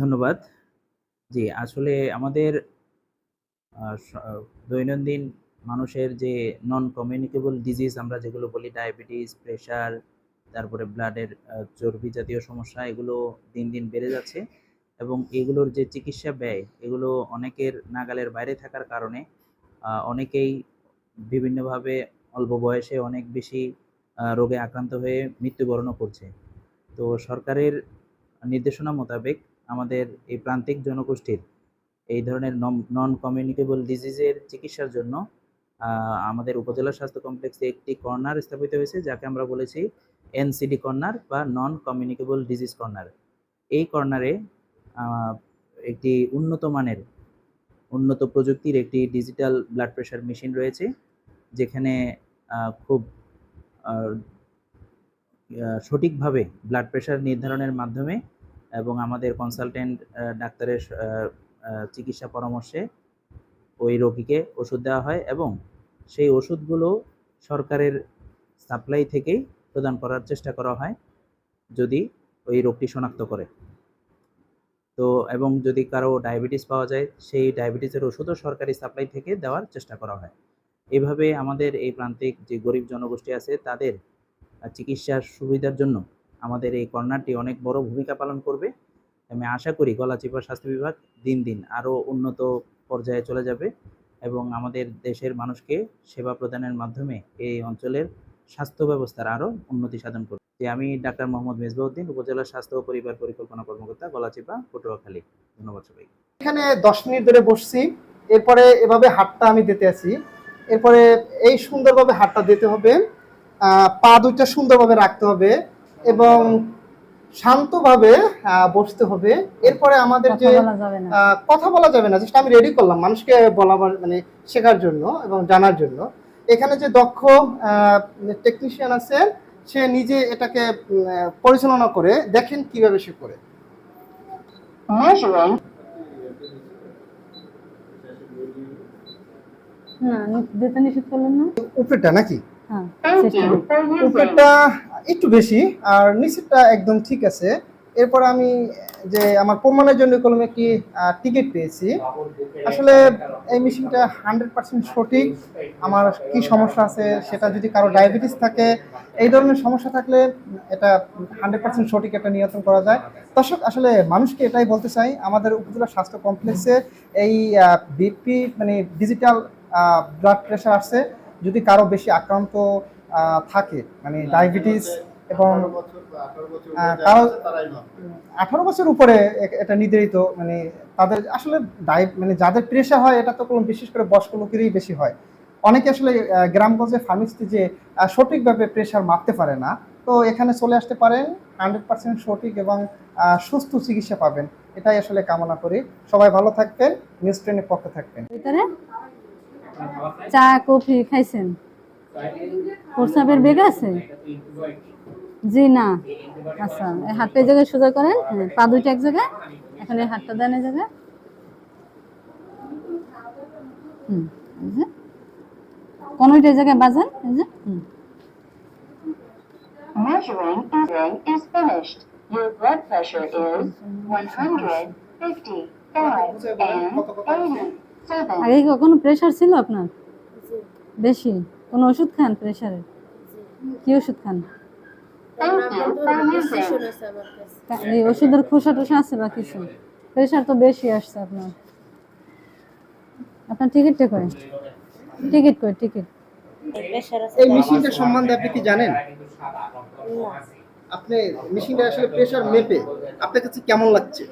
ধন্যবাদ। জি, আসলে আমাদের দৈনন্দিন মানুষের যে নন কমিউনিকেবল ডিজিজ আমরা যেগুলো বলি ডায়াবেটিস, প্রেশার, তারপরে ব্লাডের চর্বি জাতীয় সমস্যা এগুলো দিন, দিন বেড়ে যাচ্ছে এবং এগুলোর যে চিকিৎসা ব্যয় এগুলো অনেকের নাগালের বাইরে থাকার কারণে অনেকেই বিভিন্নভাবে অল্প বয়সে অনেক বেশি রোগে আক্রান্ত হয়ে মৃত্যুবরণও করছে। তো সরকারের নির্দেশনা মোতাবেক আমাদের এই প্রান্তিক জনগোষ্ঠীর এই ধরনের নন কমিউনিকেবল ডিজিজের চিকিৎসার জন্য আমাদের উপজেলা স্বাস্থ্য কমপ্লেক্সে একটি কর্নার স্থাপিত হয়েছে, যাকে আমরা বলেছি এনসিডি কর্নার বা নন কমিউনিকেবল ডিজিজ কর্নার। এই কর্নারে একটি উন্নত মানের, উন্নত প্রযুক্তির একটি ডিজিটাল ব্লাড প্রেশার মেশিন রয়েছে। যেখানে খুব সঠিকভাবে ব্লাড প্রেশার নির্ধারণের মাধ্যমে এবং আমাদের কনসালটেন্ট ডাক্তারের চিকিৎসা পরামর্শে ওই রোগীকে ওষুধ দেওয়া হয় এবং সেই ওষুধগুলো সরকারের সাপ্লাই থেকেই প্রদান করার চেষ্টা করা হয়, যদি ওই রোগটি শনাক্ত করে। তো এবং যদি কারও ডায়াবেটিস পাওয়া যায়, সেই ডায়াবেটিসের ওষুধও সরকারি সাপ্লাই থেকে দেওয়ার চেষ্টা করা হয়। এভাবে আমাদের এই প্রান্তিক যে গরিব জনগোষ্ঠী আছে তাদের চিকিৎসার সুবিধার জন্য আমাদের এই কর্নারটি অনেক বড় ভূমিকা পালন করবে। আমি আশা করি গলাচিপা স্বাস্থ্য বিভাগ দিন, দিন আরও উন্নত পর্যায়ে চলে যাবে এবং আমাদের দেশের মানুষকে সেবা প্রদানের মাধ্যমে এই অঞ্চলের স্বাস্থ্য ব্যবস্থার আরও উন্নতি সাধন করবে। জি, আমি ডাক্তার মোহাম্মদ মেজবাউদ্দিন, উপজেলা স্বাস্থ্য ও পরিবার পরিকল্পনা কর্মকর্তা গলাচিপা, পটুয়াখালী। ধন্যবাদ সবাইকে। এখানে ১০ মিনিট ধরে বসছি। এরপরে এভাবে হাতটা আমি দিতে আছি। এরপরে এই সুন্দরভাবে হাতটা দিতে হবে। পা দুইটা সুন্দরভাবে রাখতে হবে এবং শান্তভাবে বসতে হবে। এরপরে আমাদের যে কথা বলা যাবে না। জাস্ট আমি রেডি করলাম মানুষকে বলাবার মানে শেখার জন্য এবং জানার জন্য। এখানে যে দক্ষ টেকনিশিয়ান আছে সে নিজে এটাকে পরিচালনা করে দেখেন কীভাবে সে করে। করলেন না? উপরেরটা নাকি? হ্যাঁ, একটু বেশি, আর নিচেরটা একদম ঠিক আছে। এরপর আমি যে আমার প্রমাণের জন্য কলমে একটি টিকিট পেয়েছি। আসলে এই মেশিনটা হান্ড্রেড পার্সেন্ট সঠিক। আমার কি সমস্যা আছে সেটা যদি কারও ডায়াবেটিস থাকে, এই ধরনের সমস্যা থাকলে এটা হান্ড্রেড পার্সেন্ট সঠিক একটা নিয়ন্ত্রণ করা যায়। দর্শক, আসলে মানুষকে এটাই বলতে চাই, আমাদের উপজেলা স্বাস্থ্য কমপ্লেক্সে এই বিপি মানে ডিজিটাল ব্লাড প্রেশার আসছে। যদি কারও বেশি আক্রান্ত থাকে। মানে ডায়াবেটিস এবং কারও আঠারো বছর উপরে এটা নির্ধারিত মানে তাদের আসলে ডাই মানে যাদের প্রেশার হয় এটা তো কোনো বিশেষ করে বয়স্ক লোকেরই বেশি হয়। অনেকে আসলে গ্রামগঞ্জে ফার্মেসিতে যে সঠিকভাবে প্রেশার মাপতে পারে না তো এখানে চলে আসতে পারেন হান্ড্রেড পার্সেন্ট সঠিক এবং সুস্থ চিকিৎসা পাবেন। এটাই আসলে কামনা করি। সবাই ভালো থাকবেন নিউজ ট্রেনের পক্ষে থাকবেন। চা কফি খাইছেন? প্রস্রাবের বেগ আছে? জি না। আচ্ছা এই হাতটা এই জায়গায় সোজা করেন। হ্যাঁ, পা দুইটা এক জায়গায়। এখন এই হাতটা দেন এই জায়গায়। হুম কোনোটা এই জায়গায় বাজান এই যে। হুম। Measuring measuring is finished. Your blood pressure is 155 and 87. আগে কখনো প্রেশার ছিল আপনার? বেশি? কোনো ওষুধ খান প্রেশারের কি ওষুধ খান? এই ওষুধের খোসা টোসা আছে বা কিছু? প্রেশার তো বেশি আসছে আপনার। আপনার টিকিটটা করে টিকিট করে টিকিট এই মেশিনটা সম্বন্ধে আপনি কি জানেন? আপনি মেশিনটা আসলে প্রেশার মেপে আপনার কাছে কেমন লাগছে?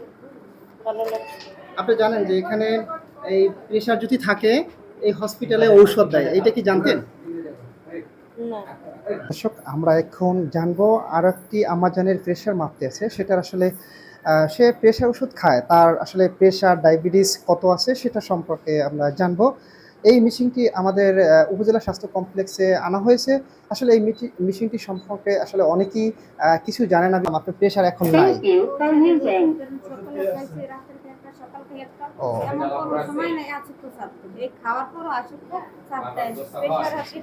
আপনি জানেন যে এখানে এই প্রেশার যদি থাকে, এই হসপিটালে ঔষধ দেয় এটা কি জানতেন? দর্শক আমরা এখন জানব আর একটি আমাজনের প্রেশার মাপতে আছে। সেটার আসলে সে প্রেশার ওষুধ খায় তার আসলে প্রেশার ডায়াবেটিস কত আছে সেটা সম্পর্কে আমরা জানব। এই মেশিনটি আমাদের উপজেলা স্বাস্থ্য কমপ্লেক্সে আনা হয়েছে। আসলে এই মেশিনটি সম্পর্কে আসলে অনেকেই কিছু জানে না আপনার প্রেশার এখন নাই। ও।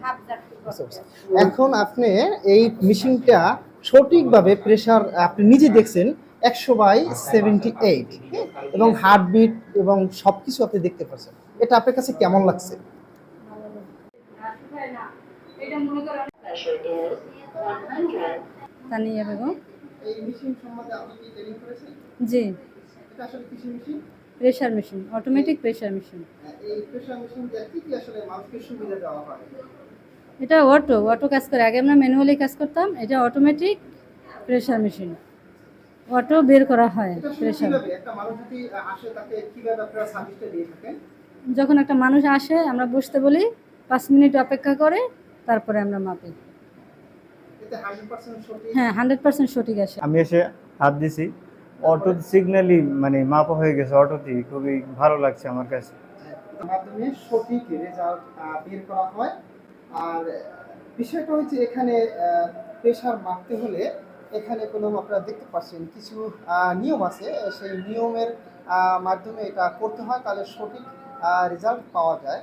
হাফ জার্কি করতে এখন আপনি এই মেশিনটা সঠিকভাবে প্রেশার আপনি নিজে দেখছেন একশো বাই সেভেন্টি এইট এবং হার্টবিট এবং সব কিছু আপনি দেখতে পাচ্ছেন। এটা আপনার কাছে কেমন লাগছে? Pressure is 100. তানিয়া বেগম এই মেশিন সম্বন্ধে আপনি কি ট্রেনিং করেছেন? জি। আসলে machine? Pressure machine automatic pressure machine. এই প্রেশার মেশিন দিয়ে কি কি আসলে মানুষকে সুবিধা দেওয়া হয়? এটা অটো অটো কাজ করে। আগে আমরা ম্যানুয়ালি কাজ করতাম এটা অটোমেটিক প্রেশার মেশিন। অটো বের করা হয় এটা আসলে প্রেশার কীভাবে? একটা মানুষ যদি আসে তাকে কীভাবে আপনারা সার্ভিসটা দিয়ে থাকেন? যখন একটা মানুষ আসে আমরা বসতে বলি পাঁচ মিনিট অপেক্ষা করে তারপরে আমরা মাপি। হ্যাঁ হান্ড্রেড পার্সেন্ট সঠিক আসে। আমি এসে হাত দিছি। অটো সিগন্যালই মানে মাপা হয়ে গেছে অটোতেই খুবই ভালো লাগছে আমার কাছে। মাধ্যমে সঠিক রেজাল্ট বের করা হয়। আর বিষয়টা হচ্ছে এখানে প্রেশার মাপতে হলে এখানে কোনো আপনারা দেখতে পাচ্ছেন, কিছু নিয়ম আছে। সেই নিয়মের মাধ্যমে এটা করতে হয়, তাহলে সঠিক রেজাল্ট পাওয়া যায়।